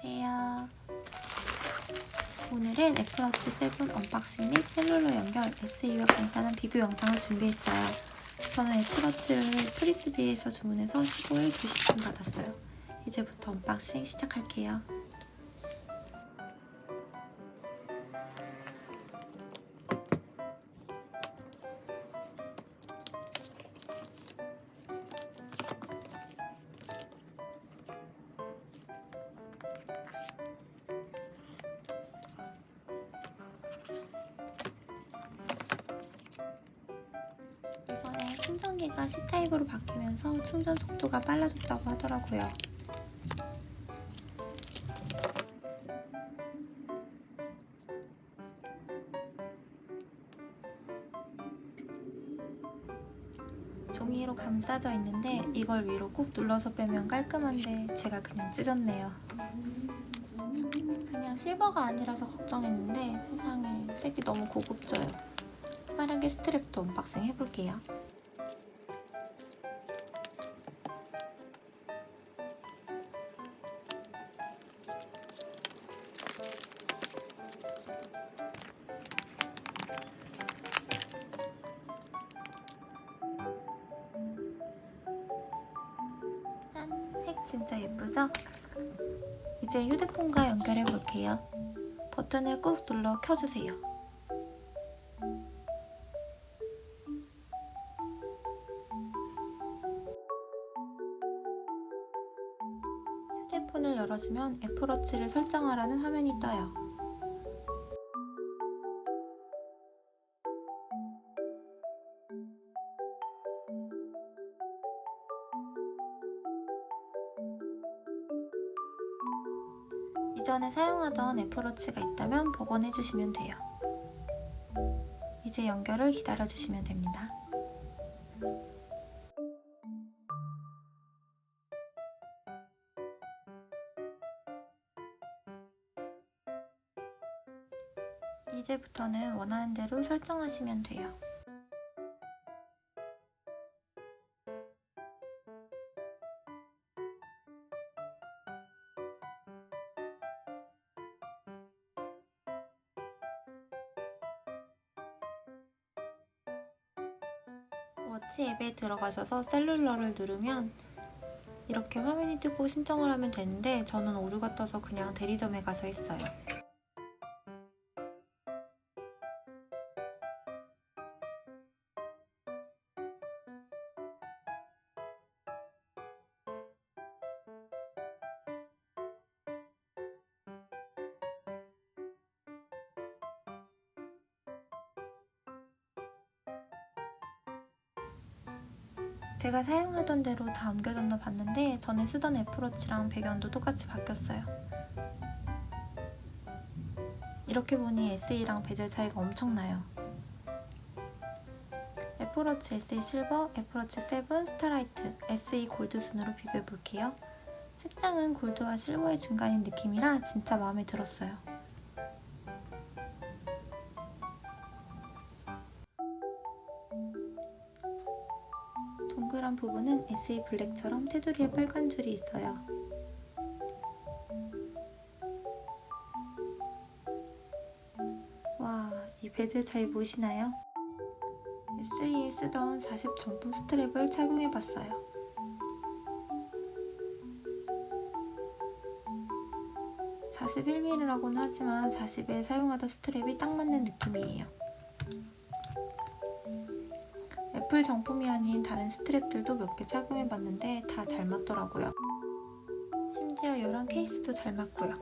안녕하세요. 오늘은 애플워치 7 언박싱 및 셀룰러 연결 SE와 간단한 비교 영상을 준비했어요. 저는 애플워치를 프리스비에서 주문해서 15일 2시쯤 받았어요. 이제부터 언박싱 시작할게요. 충전기가 C타입으로 바뀌면서 충전 속도가 빨라졌다고 하더라고요. 종이로 감싸져 있는데 이걸 위로 꾹 눌러서 빼면 깔끔한데 제가 그냥 찢었네요. 그냥 실버가 아니라서 걱정했는데 세상에 색이 너무 고급져요. 빠르게 스트랩도 언박싱 해볼게요. 색 진짜 예쁘죠? 이제 휴대폰과 연결해 볼게요. 버튼을 꾹 눌러 켜주세요. 휴대폰을 열어주면 애플워치를 설정하라는 화면이 떠요. 이전에 사용하던 애플워치가 있다면 복원해 주시면 돼요. 이제 연결을 기다려 주시면 됩니다. 이제부터는 원하는 대로 설정하시면 돼요. 워치 앱에 들어가셔서 셀룰러를 누르면 이렇게 화면이 뜨고 신청을 하면 되는데 저는 오류가 떠서 그냥 대리점에 가서 했어요. 제가 사용하던 대로 다 옮겨졌나 봤는데 전에 쓰던 애플워치랑 배경도 똑같이 바뀌었어요. 이렇게 보니 SE랑 베젤 차이가 엄청나요. 애플워치 SE 실버, 애플워치 7 스타라이트, SE 골드 순으로 비교해 볼게요. 색상은 골드와 실버의 중간인 느낌이라 진짜 마음에 들었어요. 동그란 부분은 SE 블랙처럼 테두리에 빨간 줄이 있어요. 와, 이 베젤 차이 보이시나요? SE에 쓰던 40 정품 스트랩을 착용해 봤어요. (41mm라고는) 하지만 40에 사용하던 스트랩이 딱 맞는 느낌이에요. 애플 정품이 아닌 다른 스트랩들도 몇 개 착용해봤는데 다 잘 맞더라고요. 심지어 이런 케이스도 잘 맞고요.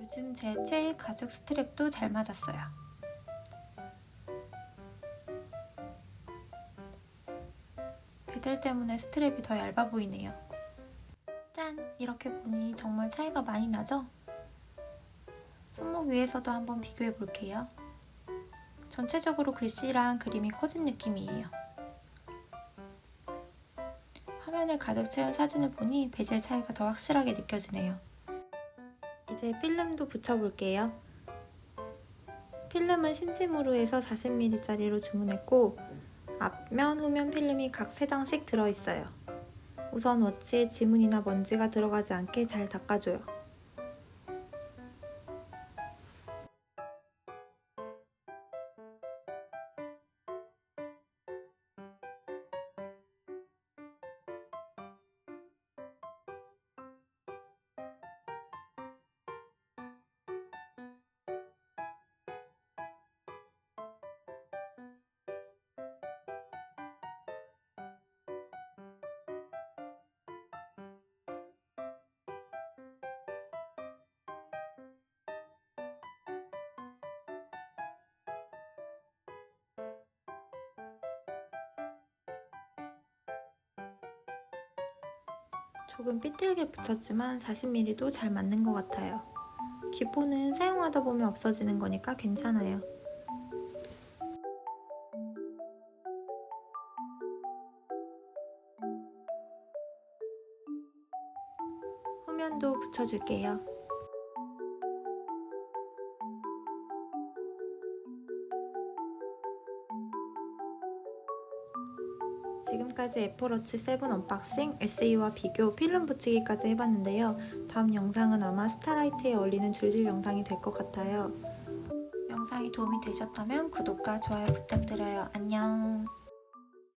요즘 제 최애 가죽 스트랩도 잘 맞았어요. 베젤 때문에 스트랩이 더 얇아 보이네요. 짠! 이렇게 보니 정말 차이가 많이 나죠? 손목 위에서도 한번 비교해 볼게요. 전체적으로 글씨랑 그림이 커진 느낌이에요. 화면을 가득 채운 사진을 보니 베젤 차이가 더 확실하게 느껴지네요. 이제 필름도 붙여볼게요. 필름은 신지무르에서 40mm짜리로 주문했고 앞면, 후면 필름이 각 3장씩 들어있어요. 우선 워치에 지문이나 먼지가 들어가지 않게 잘 닦아줘요. 조금 삐뚤게 붙였지만 40mm도 잘 맞는 것 같아요. 기포는 사용하다 보면 없어지는 거니까 괜찮아요. 후면도 붙여줄게요. 지금까지 애플워치 7 언박싱, SE와 비교, 필름 붙이기까지 해봤는데요. 다음 영상은 아마 스타라이트에 어울리는 줄질 영상이 될 것 같아요. 영상이 도움이 되셨다면 구독과 좋아요 부탁드려요. 안녕.